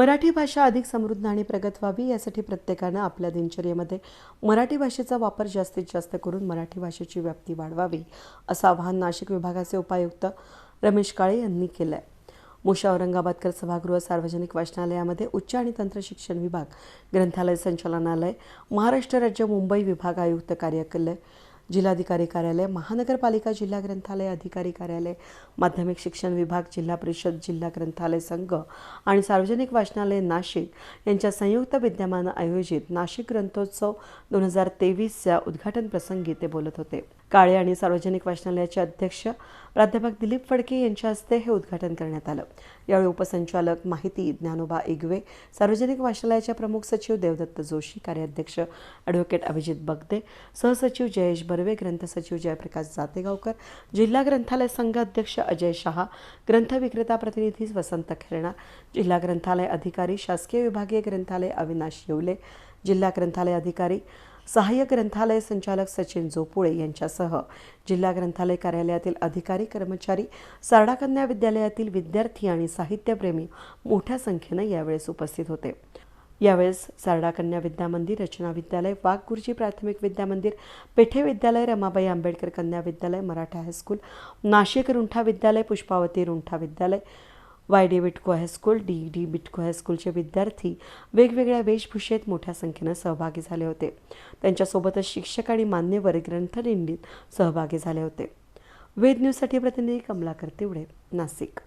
मराठी भाषा अधिक समृद्ध आणि प्रगत व्हावी यासाठी प्रत्येकानं आपल्या दिनचर्येमध्ये मराठी भाषेचा वापर जास्तीत जास्त करून मराठी भाषेची व्याप्ती वाढवावी असं आवाहन नाशिक विभागाचे उपायुक्त रमेश काळे यांनी केलं आहे मुशा औरंगाबादकर सभागृह सार्वजनिक वाचनालयामध्ये उच्च आणि तंत्र शिक्षण विभाग ग्रंथालय संचालनालय महाराष्ट्र राज्य मुंबई विभाग आयुक्त कार्यालय जिल्हाधिकारी कार्यालय महानगरपालिका जिल्हा ग्रंथालय अधिकारी कार्यालय माध्यमिक शिक्षण विभाग जिल्हा परिषद जिल्हा ग्रंथालय संघ आणि सार्वजनिक वाचनालय नाशिक यांच्या संयुक्त विद्यमानं आयोजित नाशिक ग्रंथोत्सव दोन हजार तेवीसच्या उद्घाटन प्रसंगी ते बोलत होते. काळे आणि सार्वजनिक वाचनालयाचे अध्यक्ष प्राध्यापक दिलीप फडके यांच्या हस्ते हे उद्घाटन करण्यात आलं. यावेळी उपसंचालक माहिती ज्ञानोबा इगवे सार्वजनिक वाचनालयाच्या प्रमुख सचिव देवदत्त जोशी कार्याध्यक्ष ॲडव्होकेट अभिजित बगदे सहसचिव जयेश बर्वे ग्रंथसचिव जयप्रकाश जातेगावकर जिल्हा ग्रंथालय संघ अध्यक्ष अजय शहा ग्रंथ विक्रेता प्रतिनिधी वसंत खेरणार जिल्हा ग्रंथालय अधिकारी शासकीय विभागीय ग्रंथालय अविनाश येवले जिल्हा ग्रंथालय अधिकारी सहाय्यक ग्रंथालय संचालक सचिन जोपुळे यांच्यासह जिल्हा ग्रंथालय कार्यालयातील अधिकारी कर्मचारी सारडा कन्या विद्यालयातील विद्यार्थी आणि साहित्यप्रेमी मोठ्या संख्येनं यावेळेस उपस्थित होते. यावेळेस सारडा कन्या विद्यामंदिर रचना विद्यालय वाघगुरुजी प्राथमिक विद्यामंदिर पेठे विद्यालय रमाबाई आंबेडकर कन्या विद्यालय मराठा हायस्कूल नाशिक रुंठा विद्यालय पुष्पावती रुंठा विद्यालय Y D Bytco high school D D Bytco हायस्कूलचे विद्यार्थी वेगवेगळ्या वेशभूषेत मोठ्या संख्येनं सहभागी झाले होते. त्यांच्यासोबतच शिक्षक आणि मान्यवर ग्रंथदिंडीत सहभागी झाले होते. वेद न्यूजसाठी प्रतिनिधी कमलाकर तिवडे नाशिक.